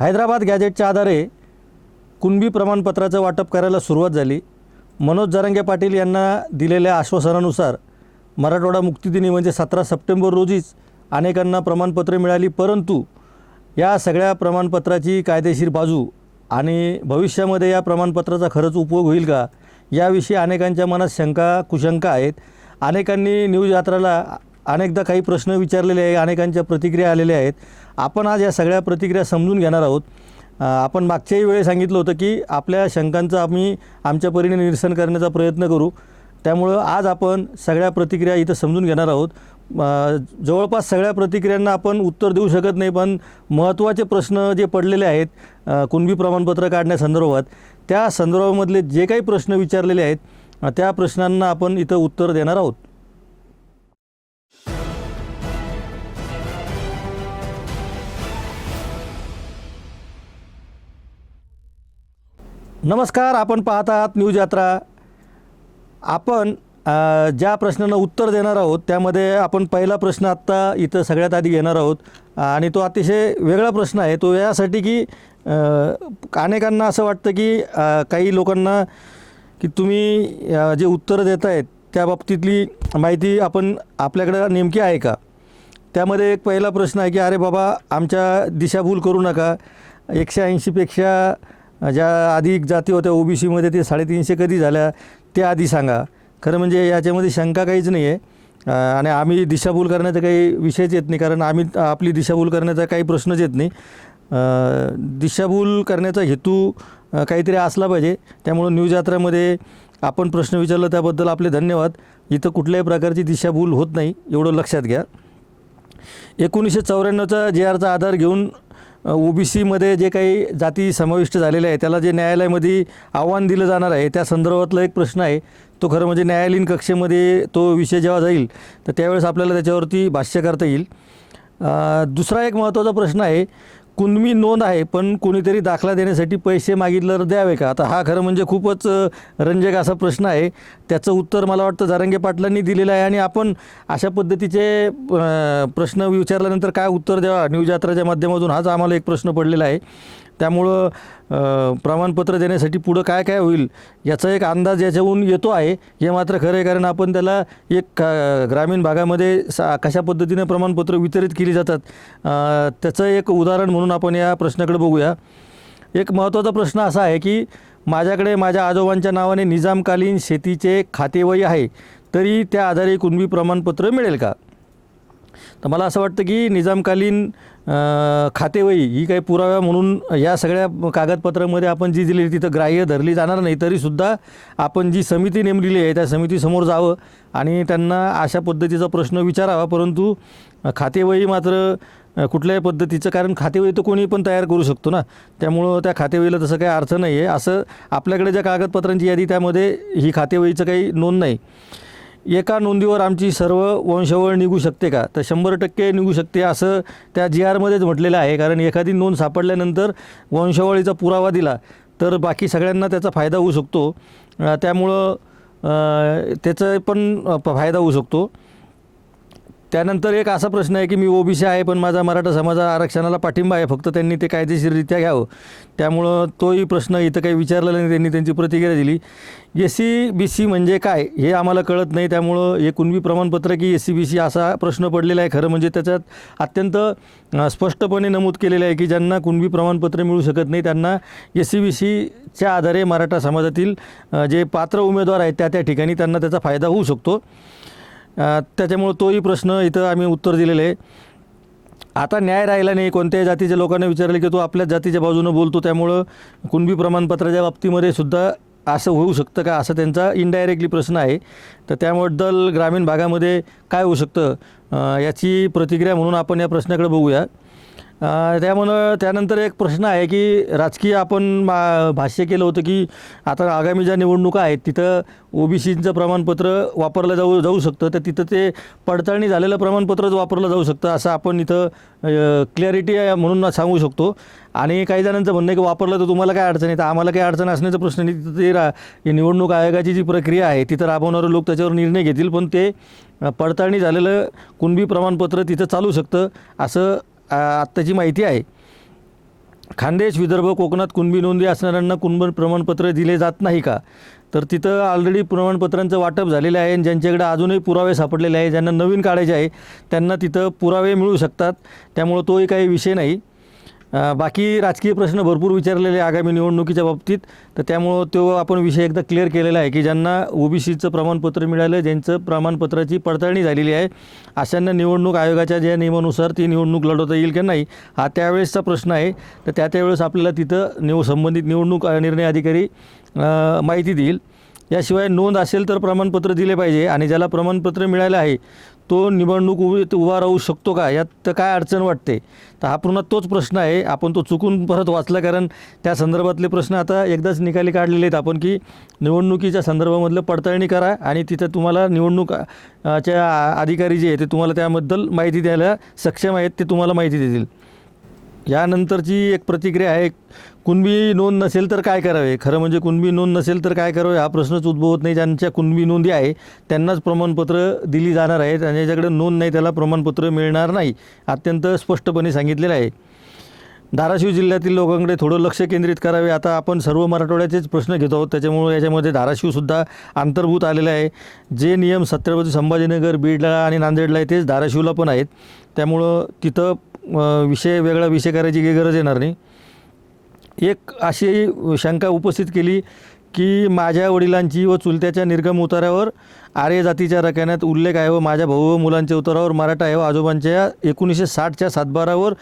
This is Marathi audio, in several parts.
हैदराबाद गॅजेटच्या आधारे कुणबी प्रमाणपत्राचं वाटप करायला सुरुवात झाली. मनोज जरांगे पाटील यांना दिलेल्या आश्वासनानुसार मराठवाडा मुक्तिदिनी म्हणजे सतरा सप्टेंबर रोजीच अनेकांना प्रमाणपत्रे मिळाली परंतु या सगळ्या प्रमाणपत्राची कायदेशीर बाजू आणि भविष्यामध्ये या प्रमाणपत्राचा खरंच उपयोग होईल का याविषयी अनेकांच्या मनात शंका कुशंका आहेत. अनेकांनी न्यूज यात्राला अनेकदा काही प्रश्न विचारलेले आहे अनेकांच्या प्रतिक्रिया आलेल्या आहेत. आपण आज या सगळ्या प्रतिक्रिया समजून घेणार आहोत. आपण मागच्याही वेळी सांगितलं होतं की आपल्या शंकांचं आम्ही आमच्या परीने निरसन करण्याचा प्रयत्न करू. त्यामुळं आज आपण सगळ्या प्रतिक्रिया इथं समजून घेणार आहोत. जवळपास सगळ्या प्रतिक्रियांना आपण उत्तर देऊ शकत नाही पण महत्त्वाचे प्रश्न जे पडलेले आहेत कुणबी प्रमाणपत्र काढण्यासंदर्भात त्या संदर्भामधले जे काही प्रश्न विचारलेले आहेत त्या प्रश्नांना आपण इथं उत्तर देणार आहोत. नमस्कार आपण पाहत आहात न्यूज यात्रा. आपण ज्या प्रश्नांना उत्तर देणार आहोत त्यामध्ये आपण पहिला प्रश्न आत्ता इथं सगळ्यात आधी घेणार आहोत. आणि तो अतिशय वेगळा प्रश्न आहे. तो यासाठी की अनेकांना असं वाटतं की काही लोकांना की तुम्ही जे उत्तरं देत आहेत त्या बाबतीतली माहिती आपण आपल्याकडं नेमकी आहे का? त्यामध्ये एक पहिला प्रश्न आहे की अरे बाबा आमच्या दिशाभूल करू नका. एकशे ऐंशीपेक्षा ज्या अधिक जाती होत्या ओ बी सीमध्ये ते साडेतीनशे कधी झाल्या ते आधी सांगा. खरं म्हणजे याच्यामध्ये शंका काहीच नाही आहे आणि आम्ही दिशाभूल करण्याचा काही विषयच येत नाही कारण आम्ही आपली दिशाभूल करण्याचा काही प्रश्नच येत नाही. दिशाभूल करण्याचा हेतू काहीतरी असला पाहिजे. त्यामुळं न्यूज यात्रामध्ये आपण प्रश्न विचारला त्याबद्दल आपले धन्यवाद. इथं कुठल्याही प्रकारची दिशाभूल होत नाही एवढं लक्षात घ्या. एकोणीसशे चौऱ्याण्णवचा जे आरचा आधार घेऊन ओ बी सीमध्ये जे काही जाती समाविष्ट झालेल्या आहे त्याला जे न्यायालयामध्ये आव्हान दिलं जाणार आहे त्या संदर्भातला एक प्रश्न आहे. तो खरं म्हणजे न्यायालयीन कक्षेमध्ये तो विषय जेव्हा जाईल तर त्यावेळेस आपल्याला त्याच्यावरती भाष्य करता येईल. दुसरा एक महत्त्वाचा प्रश्न आहे कुणबी नोंद आहे पण कोणीतरी दाखला देण्यासाठी पैसे मागितलं तर द्यावे का? आता हा खरं म्हणजे खूपच रंजक असा प्रश्न आहे. त्याचं उत्तर मला वाटतं जारंगे पाटलांनी दिलेलं आहे आणि आपण अशा पद्धतीचे प्रश्न विचारल्यानंतर काय उत्तर द्यावा? न्यूज यात्राच्या माध्यमातून हाच आम्हाला एक प्रश्न पडलेला आहे. त्यामुळं प्रमाणपत्र देण्यासाठी पुढं काय काय होईल याचा एक अंदाज याच्याहून येतो आहे. हे मात्र खरं आहे कारण आपण त्याला एक का- ग्रामीण भागामध्ये सा कशा पद्धतीने प्रमाणपत्र वितरित केली जातात त्याचं एक उदाहरण म्हणून आपण या प्रश्नाकडे बघूया. एक महत्त्वाचा प्रश्न असा आहे की माझ्याकडे माझ्या आजोबांच्या नावाने निजामकालीन शेतीचे खातेवही आहे तरी त्या आधारे कुणबी प्रमाणपत्र मिळेल का? तर मला असं वाटतं की निजामकालीन खातेवही ही काही पुरावा म्हणून या सगळ्या कागदपत्रामध्ये आपण जी दिली तिथं ग्राह्य धरली जाणार नाही तरीसुद्धा आपण जी समिती नेमलेली आहे त्या समितीसमोर जावं आणि त्यांना अशा पद्धतीचा प्रश्न विचारावा. परंतु खातेवही मात्र कुठल्याही पद्धतीचं कारण खातेवही तर कोणी पण तयार करू शकतो ना. त्यामुळं त्या खातेवहीला तसं काही अर्थ नाही आहे असं आपल्याकडे ज्या कागदपत्रांची यादी त्यामध्ये ही खातेवहीचं काही नोंद नाही. एका नोंदीवर आमची सर्व वंशवळ निघू शकते का? तर शंभर टक्के निघू शकते असं त्या जी आरमध्येच म्हटलेलं आहे. कारण एखादी नोंद सापडल्यानंतर वंशावळीचा पुरावा दिला तर बाकी सगळ्यांना त्याचा फायदा होऊ शकतो. त्यामुळं त्याचा पण फायदा होऊ शकतो. त्यानंतर एक असा प्रश्न आहे की मी ओबीसी आहे पण माझा मराठा समाजा आरक्षणाला पाठिंबा आहे फक्त त्यांनी ते कायदेशीररित्या घ्यावं. त्यामुळं तोही प्रश्न इथं काही विचारलेला नाही त्यांनी त्यांची प्रतिक्रिया दिली. एस सी बी सी म्हणजे काय हे आम्हाला कळत नाही. त्यामुळं हे कुणबी प्रमाणपत्र की एस सी बी सी असा प्रश्न पडलेला आहे खरं म्हणजे त्याच्यात अत्यंत स्पष्टपणे नमूद केलेलं आहे की ज्यांना कुणबी प्रमाणपत्र मिळू शकत नाही त्यांना एस सी बी सीच्या आधारे मराठा समाजातील जे पात्र उमेदवार आहेत त्या त्या ठिकाणी त्यांना त्याचा फायदा होऊ शकतो. त्याच्यामुळं तोही प्रश्न इथं आम्ही उत्तर दिलेलं आहे. आता न्याय राहिला नाही कोणत्याही जातीच्या लोकांना विचारले की तो आपल्याच जातीच्या बाजूनं बोलतो त्यामुळं कुणबी प्रमाणपत्राच्या बाबतीमध्ये सुद्धा असं होऊ शकतं का? असं त्यांचा इनडायरेक्टली प्रश्न आहे. तर त्याबद्दल ग्रामीण भागामध्ये काय होऊ शकतं? याची प्रतिक्रिया म्हणून आपण या प्रश्नाकडे बघूया. त्यामुळं त्यानंतर एक प्रश्न आहे की राजकीय आपण मा भाष्य केलं होतं की आता आगामी ज्या निवडणुका आहेत तिथं ओबीसीचं प्रमाणपत्र वापरलं जाऊ जाऊ शकतं. तर तिथं ते पडताळणी झालेलं प्रमाणपत्रच वापरलं जाऊ शकतं असं आपण इथं क्लॅरिटी म्हणून सांगू शकतो. आणि काही जणांचं म्हणणं आहे की वापरलं तर तुम्हाला काय अडचण आहे? तर आम्हाला काही अडचण असण्याचा प्रश्न नाही. तिथं ते रा निवडणूक आयोगाची जी प्रक्रिया आहे तिथं राबवणारे लोक त्याच्यावर निर्णय घेतील पण ते पडताळणी झालेलं कुणबी प्रमाणपत्र तिथं चालू शकतं असं आत्ताची माहिती आहे खानदेश विदर्भ कोकणात कुणबी नोंदी असणाऱ्यांना कुणब प्रमाणपत्र दिले जात नाही का? तर तिथं ऑलरेडी प्रमाणपत्रांचं वाटप झालेलं आहे आणि ज्यांच्याकडे अजूनही पुरावे सापडलेले आहे ज्यांना नवीन काढायचे आहे त्यांना तिथं पुरावे मिळू शकतात. त्यामुळं तोही काही विषय नाही. बाकी राजकीय प्रश्न भरपूर विचारलेले आगामी निवडणुकीच्या बाबतीत. तर त्यामुळं तो आपण विषय एकदा क्लिअर केलेला आहे की ज्यांना ओबीसीचं प्रमाणपत्र मिळालं ज्यांचं प्रमाणपत्राची पडताळणी झालेली आहे अशांना निवडणूक आयोगाच्या ज्या नियमानुसार ती निवडणूक लढवता येईल की नाही हा त्यावेळेसचा प्रश्न आहे. तर त्या त्यावेळेस आपल्याला तिथं निव संबंधित निवडणूक निर्णय अधिकारी माहिती देईल. याशिवाय नोंद असेल तर प्रमाणपत्र दिले पाहिजे आणि ज्याला प्रमाणपत्र मिळालं आहे तो निवडणूक उभी उभा राहू शकतो का? यात तर काय अडचण वाटते? तर हा पुन्हा तोच प्रश्न आहे. आपण तो चुकून परत वाचला कारण त्या संदर्भातले प्रश्न आता एकदाच निकाली काढलेले आहेत आपण की निवडणुकीच्या संदर्भामधलं पडताळणी करा आणि तिथं तुम्हाला निवडणूक च्या अधिकारी जे आहे ते तुम्हाला त्याबद्दल माहिती द्यायला सक्षम आहेत ते तुम्हाला माहिती देतील. यानंतरची एक प्रतिक्रिया आहे कुणबी नोंद नसेल तर काय करावे? खरं म्हणजे कुणबी नोंद नसेल तर काय करावे? हा प्रश्नच उद्भवत नाही. ज्यांच्या कुणबी नोंदी आहे त्यांनाच प्रमाणपत्र दिली जाणार आहेत आणि ज्याच्याकडे नोंद नाही त्याला प्रमाणपत्र मिळणार नाही अत्यंत स्पष्टपणे सांगितलेलं आहे. धाराशिव जिल्ह्यातील लोकांकडे थोडं लक्ष केंद्रित करावे. आता आपण सर्व मराठवाड्याचेच प्रश्न घेतो आहोत. त्याच्यामुळे याच्यामध्ये धाराशिवसुद्धा अंतर्भूत आलेलं आहे. जे नियम छत्रपती संभाजीनगर बीडला आणि नांदेडला आहे तेच धाराशिवला पण आहेत. त्यामुळं तिथं विषय वेगळा विषय करायची काही गरज येणार नाही. एक अशी शंका उपस्थित केली की माझ्या वडिलांची व चुलत्याच्या निर्गम उतारावर आर्य जातीच्या रकान्यात उल्लेख आहे व माझ्या भाऊ व मुलांच्या उतारावर मराठा आहे व आजोबांच्या एकोणीसशे साठच्या सातबारावर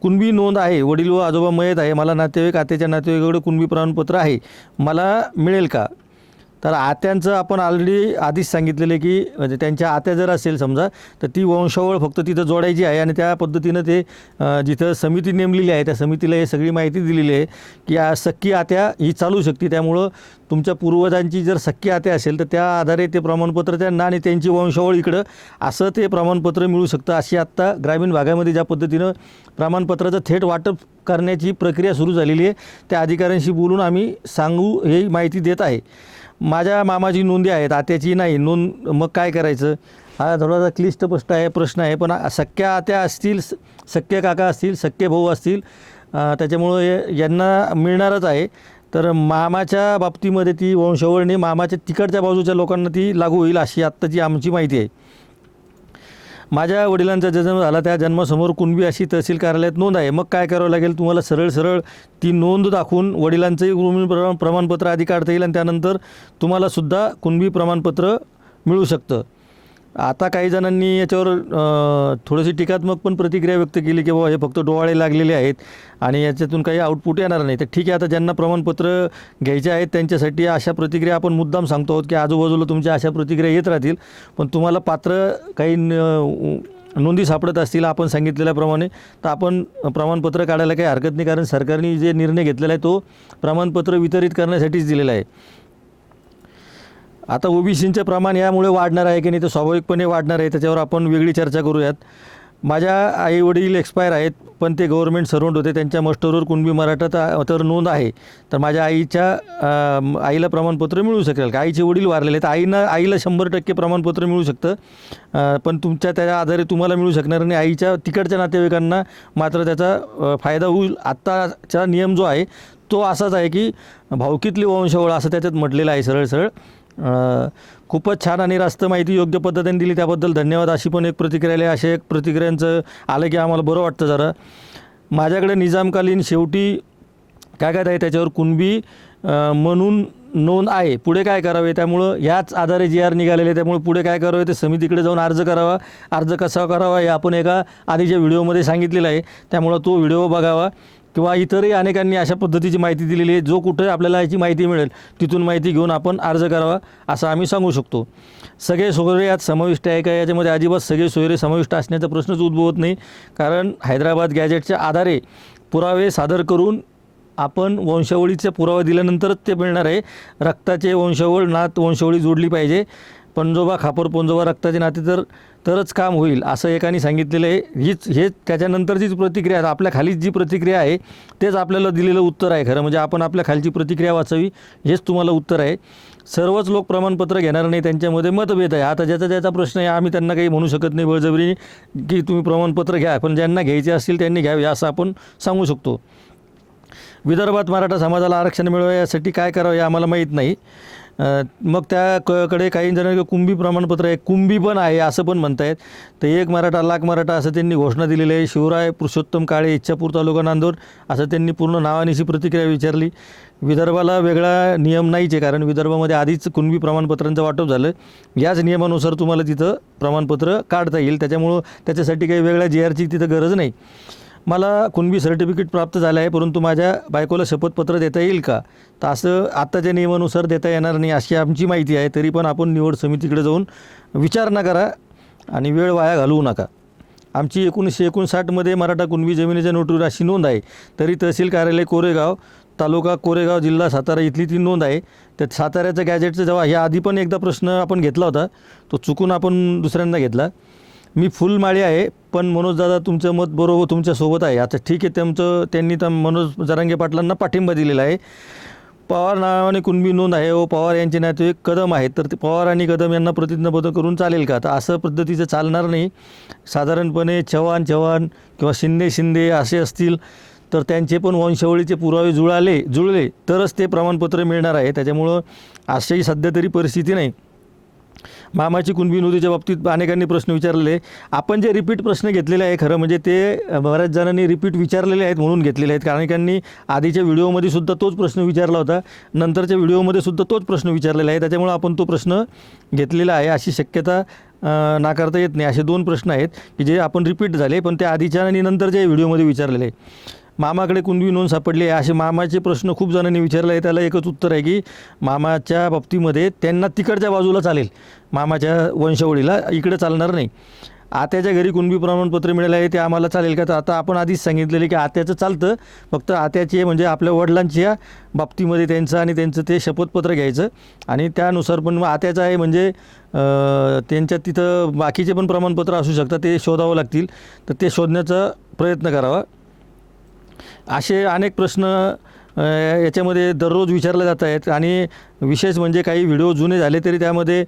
कुणबी नोंद आहे वडील व आजोबा मयत आहे मला नातेवाईक आत्याच्या नातेवाईकाकडे कुणबी प्रमाणपत्र आहे मला मिळेल का? तर आत्यांचं आपण ऑलरेडी आधीच सांगितलेलं आहे की म्हणजे त्यांच्या आत्या जर असेल समजा तर ती वंशावळ फक्त तिथं जोडायची आहे आणि त्या पद्धतीनं ते जिथं समिती नेमलेली आहे त्या समितीला हे सगळी माहिती दिलेली आहे की आ सक्की आत्या ही चालू शकते. त्यामुळं तुमच्या पूर्वजांची जर सक्की आत्या असेल तर त्या आधारे ते प्रमाणपत्र त्यांना आणि त्यांची वंशावळ इकडं असं ते प्रमाणपत्र मिळू शकतं. अशी आत्ता ग्रामीण भागामध्ये ज्या पद्धतीनं प्रमाणपत्राचं थेट वाटप करण्याची प्रक्रिया सुरू झालेली आहे त्या अधिकाऱ्यांशी बोलून आम्ही सांगू हे माहिती देत आहे. माझ्या मामाची नोंदी आहेत आत्याची नाही. नोंद मग काय करायचं? हा थोडासा क्लिष्ट प्रश्न आहे प्रश्न आहे पण सख्या आत्या असतील स- काका असतील सख्य भाऊ असतील त्याच्यामुळं यांना मिळणारच आहे. तर मामाच्या बाबतीमध्ये ती वंशवळणी मामाच्या तिकडच्या बाजूच्या लोकांना ती लागू होईल अशी आत्ताची आमची माहिती आहे. माझ्या वडिलांचा जन्म झाला त्या जन्मासमोर कुणबी अशी तहसील कार्यालयात नोंद आहे. मग काय करावं लागेल? तुम्हाला सरळ सरळ ती नोंद दाखवून वडिलांचंही कुणबी प्रमाण प्रमाणपत्र आधी काढता येईल आणि त्यानंतर तुम्हालासुद्धा कुणबी प्रमाणपत्र मिळू शकतं. आता काही जणांनी याच्यावर थोडीशी टीकात्मक पण प्रतिक्रिया व्यक्त केली की बाबा हे फक्त डोवाळे लागलेले आहेत आणि याच्यातून काही आउटपुट येणार नाही. तर ठीक आहे आता ज्यांना प्रमाणपत्र घ्यायचे आहेत त्यांच्यासाठी अशा प्रतिक्रिया आपण मुद्दाम सांगतो आहोत की आजूबाजूला तुमच्या अशा प्रतिक्रिया येत राहतील. पण तुम्हाला पात्र काही न- नोंदी सापडत असतील आपण सांगितलेल्याप्रमाणे तर आपण प्रमाणपत्र काढायला काही हरकत नाही. कारण सरकारने जे निर्णय घेतलेला आहे तो प्रमाणपत्र वितरित करण्यासाठीच दिलेला आहे. आता ओबीसींचं प्रमाण यामुळे वाढणार आहे की नाही ते स्वाभाविकपणे वाढणार आहे. त्याच्यावर आपण वेगळी चर्चा करूयात. माझ्या आई वडील एक्सपायर आहेत पण ते गव्हर्नमेंट सर्वंट होते. त्यांच्या मस्टरवर कुणबी मराठा तर नोंद आहे. तर माझ्या आईच्या आईला प्रमाणपत्र मिळू शकेल का? आईचे वडील वारलेले तर आईनं आईला शंभर टक्के प्रमाणपत्र मिळू शकतं. पण तुमच्या त्याच्या आधारे तुम्हाला मिळू शकणार आणि आईच्या तिकडच्या नातेवाईकांना मात्र त्याचा फायदा होईल. आत्ताचा नियम जो आहे तो असाच आहे की भावकीतली वंशावळ असं त्याच्यात म्हटलेलं आहे सरळ सरळ खूपच छान आणि रास्त माहिती योग्य पद्धतीने दिली त्याबद्दल धन्यवाद. अशी पण एक प्रतिक्रिया आली. अशा एक प्रतिक्रियांचं आलं की आम्हाला बरं वाटतं जरा. माझ्याकडे निजामकालीन शेवटी काय काय आहे त्याच्यावर कुणबी म्हणून नोंद आहे. पुढे काय करावे? त्यामुळं ह्याच आधारे जी आर निघालेले त्यामुळे पुढे काय करावे? ते समितीकडे जाऊन अर्ज करावा. अर्ज कसा करावा हे आपण एका आधीच्या व्हिडिओमध्ये सांगितलेलं आहे. त्यामुळं तो व्हिडिओ बघावा. किंवा इतरही अनेकांनी अशा पद्धतीची माहिती दिलेली आहे. जो कुठे आपल्याला याची माहिती मिळेल तिथून माहिती घेऊन आपण अर्ज करावा असं आम्ही सांगू शकतो. सगळे सोयरे यात समाविष्ट आहे का? याच्यामध्ये अजिबात सगळे सोयरे समाविष्ट असण्याचा प्रश्नच उद्भवत नाही. कारण हैदराबाद गॅजेटच्या आधारे पुरावे सादर करून आपण वंशावळीचे पुरावा दिल्यानंतरच ते मिळणार आहे. रक्ताचे वंशावळ नात वंशावळी जोडली पाहिजे. पंजोबा खापर पंजोबा रक्ताचे नाते तर तरच काम होईल असं एकाने सांगितलेलं आहे. हीच हे त्याच्यानंतरचीच प्रतिक्रिया आहे. आपल्या खालीच जी प्रतिक्रिया आहे तेच आपल्याला दिलेलं उत्तर आहे खरं. म्हणजे आपण आपल्या खालची प्रतिक्रिया वाचावी हेच तुम्हाला उत्तर आहे. सर्वच लोक प्रमाणपत्र घेणार नाही त्यांच्यामध्ये मतभेद आहे. आता ज्याचा ज्याचा प्रश्न आहे आम्ही त्यांना काही म्हणू शकत नाही बळजबरीने की तुम्ही प्रमाणपत्र घ्या. पण ज्यांना घ्यायचे असतील त्यांनी घ्यावे असं आपण सांगू शकतो. विदर्भात मराठा समाजाला आरक्षण मिळवा यासाठी काय करावं हे आम्हाला माहीत नाही. मग त्या कडे काही जण कुंभी प्रमाणपत्र आहे. कुंभी पण आहे असं पण म्हणतायत. तर एक मराठा लाख मराठा असं त्यांनी घोषणा दिलेली आहे शिवराय पुरुषोत्तम काळे इच्छापूर तालुका नांदूर असं त्यांनी पूर्ण नावानिशी प्रतिक्रिया विचारली. विदर्भाला वेगळा नियम नाहीच आहे कारण विदर्भामध्ये आधीच कुणबी प्रमाणपत्रांचं वाटप झालं. याच नियमानुसार तुम्हाला तिथं प्रमाणपत्र काढता येईल. त्याच्यामुळं त्याच्यासाठी काही वेगळ्या जी आरची तिथं गरज नाही. मला कुणबी सर्टिफिकेट प्राप्त झालं आहे परंतु माझ्या बायकोला शपथपत्र देता येईल का? तर असं आत्ताच्या नियमानुसार देता येणार नाही अशी आमची माहिती आहे तरी पण आपण निवड समितीकडे जाऊन विचारणा करा आणि वेळ वाया घालवू नका. आमची एकोणीसशे एकोणसाठमध्ये मराठा कुणबी जमिनीच्या नोटरीवर अशी नोंद आहे तरी तहसील कार्यालय कोरेगाव तालुका कोरेगाव जिल्हा सातारा इथली ती नोंद आहे. त्यात साताऱ्याचं गॅजेटचं जेव्हा ह्या आधी पण एकदा प्रश्न आपण घेतला होता तो चुकून आपण दुसऱ्यांदा घेतला. मी फुलमाळी आहे पण मनोजदादा तुमचं मत बरोबर तुमच्यासोबत आहे. आता ठीक आहे त्यांचं त्यांनी तर मनोज जरांगे पाटलांना पाठिंबा दिलेला आहे. पवार नावाने कुणबी नोंद आहे व पवार यांचे नातेवाईक कदम आहेत तर ते पवार आणि कदम यांना प्रतिज्ञाबद्ध करून चालेल का? तर असं पद्धतीचं चालणार नाही. साधारणपणे चव्हाण चव्हाण किंवा शिंदे शिंदे असे असतील तर त्यांचे पण वंशावळीचे पुरावे जुळाले जुळले तरच ते प्रमाणपत्र मिळणार आहे. त्याच्यामुळं अशाही सध्या तरी परिस्थिती नाही. मामाची कुणबी नोंदीच्या बाबतीत अनेकांनी प्रश्न विचारलेले. आपण जे रिपीट प्रश्न घेतलेले आहे खरं म्हणजे ते बऱ्याच जणांनी रिपीट विचारलेले आहेत म्हणून घेतलेले आहेत. कारण त्यांनी आधीच्या व्हिडिओमध्ये सुद्धा तोच प्रश्न विचारला होता. नंतरच्या व्हिडिओमध्ये सुद्धा तोच प्रश्न विचारलेला आहे. त्याच्यामुळं आपण तो प्रश्न घेतलेला आहे. अशी शक्यता नाकारता येत नाही. असे दोन प्रश्न आहेत की जे आपण रिपीट झाले पण ते आधीच्या आणि नंतरच्या व्हिडिओमध्ये विचारलेले. आहे मामाकडे कुणबी नोंद सापडली आहे? असे मामाचे प्रश्न खूप जणांनी विचारले आहे त्याला एकच उत्तर आहे की मामाच्या बाबतीमध्ये त्यांना तिकडच्या बाजूला चालेल. मामाच्या वंशावळीला इकडे चालणार नाही. आत्याच्या घरी कुणबी प्रमाणपत्र मिळालं आहे ते आम्हाला चालेल का? तर आता आपण आधीच सांगितलेले की आत्याचं चालतं. फक्त आत्याचे म्हणजे आपल्या वडिलांच्या बाबतीमध्ये त्यांचं आणि त्यांचं ते शपथपत्र घ्यायचं. आणि त्यानुसार पण मग आत्याचं आहे म्हणजे त्यांच्या तिथं बाकीचे पण प्रमाणपत्र असू शकतात ते शोधावं लागतील. तर ते शोधण्याचा प्रयत्न करावा. असे अनेक प्रश्न याच्यामध्ये दररोज विचारले जात आहेत. आणि विशेष म्हणजे काही व्हिडिओ जुने झाले तरी त्यामध्ये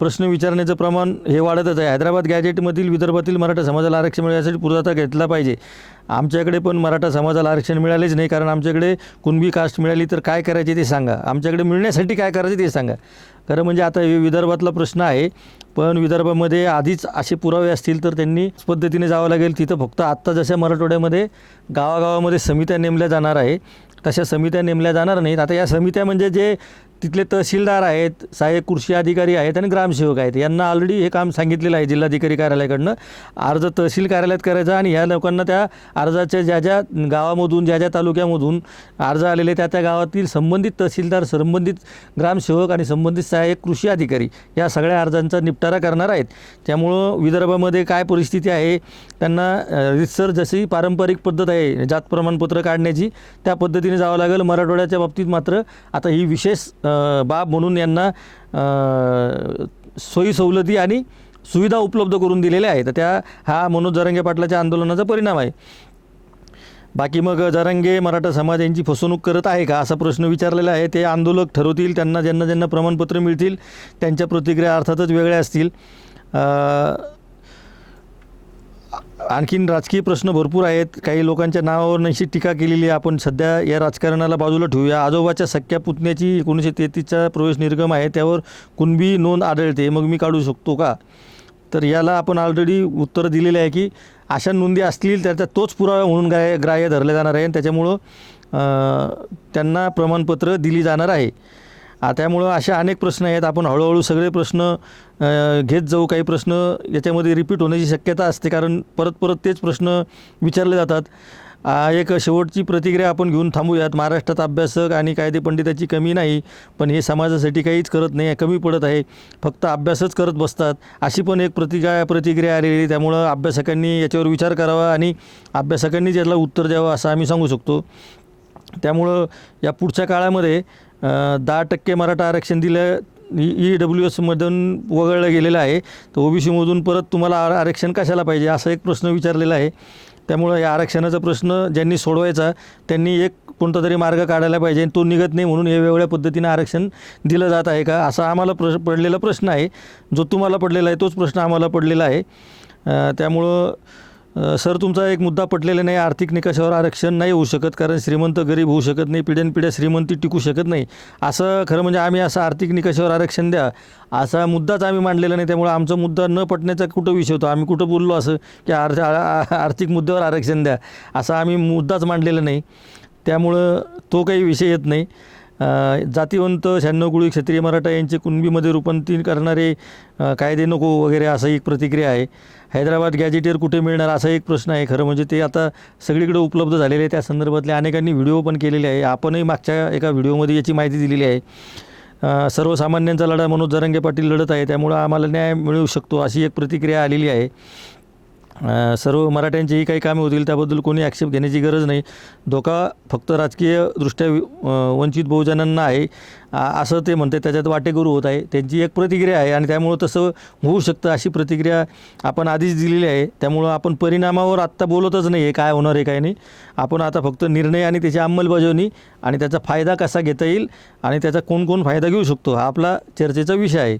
प्रश्न विचारण्याचं प्रमाण हे वाढतच आहे. हैदराबाद गॅजेटमधील विदर्भातील मराठा समाजाला आरक्षण मिळण्यासाठी पुरवठा घेतला पाहिजे. आमच्याकडे पण मराठा समाजाला आरक्षण मिळालेच नाही कारण आमच्याकडे कुणबी कास्ट मिळाली तर काय करायचे ते सांगा. आमच्याकडे मिळण्यासाठी काय करायचे ते सांगा. खरं म्हणजे आता हे विदर्भातला प्रश्न आहे पण विदर्भामध्ये आधीच असे पुरावे असतील तर त्यांनी पद्धतीने जावं लागेल. तिथं फक्त आत्ता जशा मराठवाड्यामध्ये गावागावामध्ये समित्या नेमल्या जाणार आहे तशा समित्या नेमल्या जाणार नाहीत. आता या समित्या म्हणजे जे तिथले तहसीलदार आहेत सहाय्यक कृषी अधिकारी आहेत आणि ग्रामसेवक आहेत. यांना ऑलरेडी हे काम सांगितलेलं आहे जिल्हाधिकारी कार्यालयाकडनं. अर्ज तहसील कार्यालयात करायचा आणि ह्या लोकांना त्या अर्जाच्या ज्या ज्या गावामधून ज्या ज्या तालुक्यामधून अर्ज आलेले त्या त्या गावातील संबंधित तहसीलदार संबंधित ग्रामसेवक आणि संबंधित सहाय्यक कृषी अधिकारी या सगळ्या अर्जांचा निपटारा करणार आहेत. त्यामुळं विदर्भामध्ये काय परिस्थिती आहे त्यांना रितसर जशी पारंपरिक पद्धत आहे जात प्रमाणपत्र काढण्याची त्या पद्धतीने जावं लागेल. मराठवाड्याच्या बाबतीत मात्र आता ही विशेष बाब म्हणून यांना सोयी सवलती आणि सुविधा उपलब्ध करून दिलेल्या आहेत. तर त्या हा मनोज जरंगे पाटलाच्या आंदोलनाचा परिणाम आहे. बाकी मग जरांगे मराठा समाज यांची फसवणूक करत आहे का असा प्रश्न विचारलेला आहे. ते आंदोलक ठरवतील त्यांना ज्यांना ज्यांना प्रमाणपत्र मिळतील त्यांच्या प्रतिक्रिया अर्थातच वेगळ्या असतील. आणखीन राजकीय प्रश्न भरपूर आहेत. काही लोकांच्या नावावर अशी टीका केलेली आहे. आपण सध्या या राजकारणाला बाजूला ठेवूया. आजोबाच्या सख्या पुतण्याची एकोणीसशे तेहतीसचा प्रवेश निर्गम आहे. त्यावर कुणबी नोंद आढळते. मग मी काढू शकतो का? तर याला आपण ऑलरेडी उत्तर दिलेले आहे की अशा नोंदी असतील त्याचा तोच पुरावा म्हणून ग्राह्य ग्राह्य धरले जाणार आहे. आणि त्याच्यामुळं त्यांना प्रमाणपत्र दिली जाणार आहे. त्यामुळं असे अनेक प्रश्न आहेत. आपण हळूहळू सगळे प्रश्न घेत जाऊ. काही प्रश्न याच्यामध्ये रिपीट होण्याची शक्यता असते. कारण परत परत तेच प्रश्न विचारले जातात. एक शेवटची प्रतिक्रिया आपण घेऊन थांबूयात. महाराष्ट्रात अभ्यासक आणि कायदे पंडिताची कमी नाही पण हे समाजासाठी काहीच करत नाही कमी पडत आहे. फक्त अभ्यासच करत बसतात. अशी पण एक प्रतिक्रिया प्रतिक्रिया आलेली. त्यामुळं अभ्यासकांनी याच्यावर विचार करावा आणि अभ्यासकांनी त्याला उत्तर द्यावं असं आम्ही सांगू शकतो. त्यामुळं या पुढच्या काळामध्ये दहा टक्के मराठा आरक्षण दिलं ई डब्ल्यू एसमधून वगळलं गेलेलं आहे. तर ओबीसीमधून परत तुम्हाला आर आरक्षण कशाला पाहिजे असा एक प्रश्न विचारलेला आहे. त्यामुळं या आरक्षणाचा प्रश्न ज्यांनी सोडवायचा त्यांनी एक कोणता तरी मार्ग काढायला पाहिजे आणि तो निघत नाही म्हणून हे वेगवेगळ्या पद्धतीनं आरक्षण दिलं जात आहे का असा आम्हाला प्र पडलेला प्रश्न आहे. जो तुम्हाला पडलेला आहे तोच प्रश्न आम्हाला पडलेला आहे. त्यामुळं सर तुमचा एक मुद्दा पटलेला नाही. आर्थिक निकषावर आरक्षण नाही होऊ शकत कारण श्रीमंत गरीब होऊ शकत नाही. पिढ्यानपिढ्या श्रीमंती टिकू शकत नाही. असं खरं म्हणजे आम्ही असं आर्थिक निकषावर आरक्षण द्या. असा मुद्दाच आम्ही मांडलेला नाही. त्यामुळे आमचा मुद्दा न पटण्याचा कुठं विषय होतो? आम्ही कुठं बोललो असं की आर्थ आर्थिक मुद्द्यावर आरक्षण द्या? असा आम्ही मुद्दाच मांडलेला नाही. त्यामुळं तो काही विषय येत नाही. जातीवंत शहाण्णव कुळी क्षत्रिय मराठा यांचे कुणबीमध्ये रूपांतरित करणारे कायदे नको वगैरे असं एक प्रतिक्रिया आहे. हैदराबाद गॅजेटियर कुठे मिळणार असा एक प्रश्न आहे. खरं म्हणजे ते आता सगळीकडे उपलब्ध झालेले आहे त्या संदर्भातले अनेकांनी व्हिडिओ पण केलेले आहे. आपणही मागच्या एका व्हिडिओमध्ये याची माहिती दिलेली आहे. सर्वसामान्यांचा लढा मनोज जरंगे पाटील लढत आहे. त्यामुळं आम्हाला न्याय मिळू शकतो अशी एक प्रतिक्रिया आलेली आहे. सर्व सर्व मराठ्यांचीही काही कामे होतील त्याबद्दल कोणी आक्षेप घेण्याची गरज नाही. धोका फक्त राजकीयदृष्ट्या वंचित बहुजनांना आहे. असं ते म्हणते त्याच्यात वाटेगुरू होत आहे. त्यांची एक प्रतिक्रिया आहे आणि त्यामुळं तसं होऊ शकतं अशी प्रतिक्रिया आपण आधीच दिलेली आहे. त्यामुळं आपण परिणामावर आत्ता बोलतच नाही आहे काय होणार आहे काय नाही. आपण आता फक्त निर्णय आणि त्याची अंमलबजावणी आणि त्याचा फायदा कसा घेता येईल आणि त्याचा कोण कोण फायदा घेऊ शकतो हा आपला चर्चेचा विषय आहे.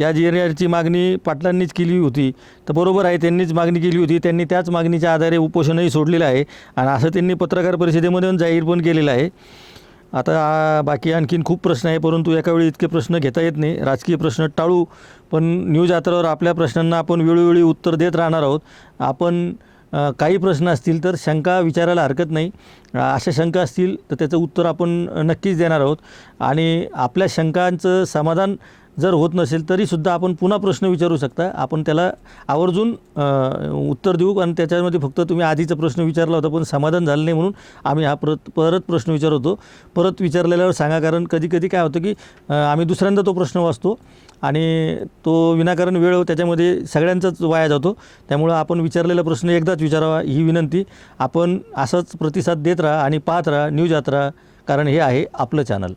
या जी मागणी पाटलांनीच केली होती. तर बरोबर आहे त्यांनीच मागणी केली होती. त्यांनी त्याच मागणीच्या आधारे उपोषणही सोडलेलं आहे आणि असं त्यांनी पत्रकार परिषदेमध्ये जाहीर पण केलेलं आहे. आता बाकी आणखीन खूप प्रश्न आहे परंतु एकावेळी इतके प्रश्न घेता येत नाही. राजकीय प्रश्न टाळू पण न्यूज यात्रावर आपल्या प्रश्नांना आपण वेळोवेळी उत्तर देत राहणार आहोत. आपण काही प्रश्न असतील तर शंका विचारायला हरकत नाही. अशा शंका असतील तर त्याचं उत्तर आपण नक्कीच देणार आहोत. आणि आपल्या शंकांचं समाधान जर होत नसेल तरीसुद्धा आपण पुन्हा प्रश्न विचारू शकता आपण त्याला आवर्जून उत्तर देऊ आणि त्याच्यामध्ये फक्त तुम्ही आधीचा प्रश्न विचारला होता पण समाधान झालं नाही म्हणून आम्ही हा परत परत प्रश्न विचारतो परत विचारलेल्यावर सांगा कारण कधी कधी काय होतं की आम्ही दुसऱ्यांदा तो प्रश्न वाचतो आणि तो विनाकारण वेळ त्याच्यामध्ये सगळ्यांचाच वाया जातो. त्यामुळं आपण विचारलेला प्रश्न एकदाच विचारावा ही विनंती. आपण असंच प्रतिसाद देत राहा आणि पाहत राहा न्यूज यात्रा कारण हे आहे आपलं चॅनल.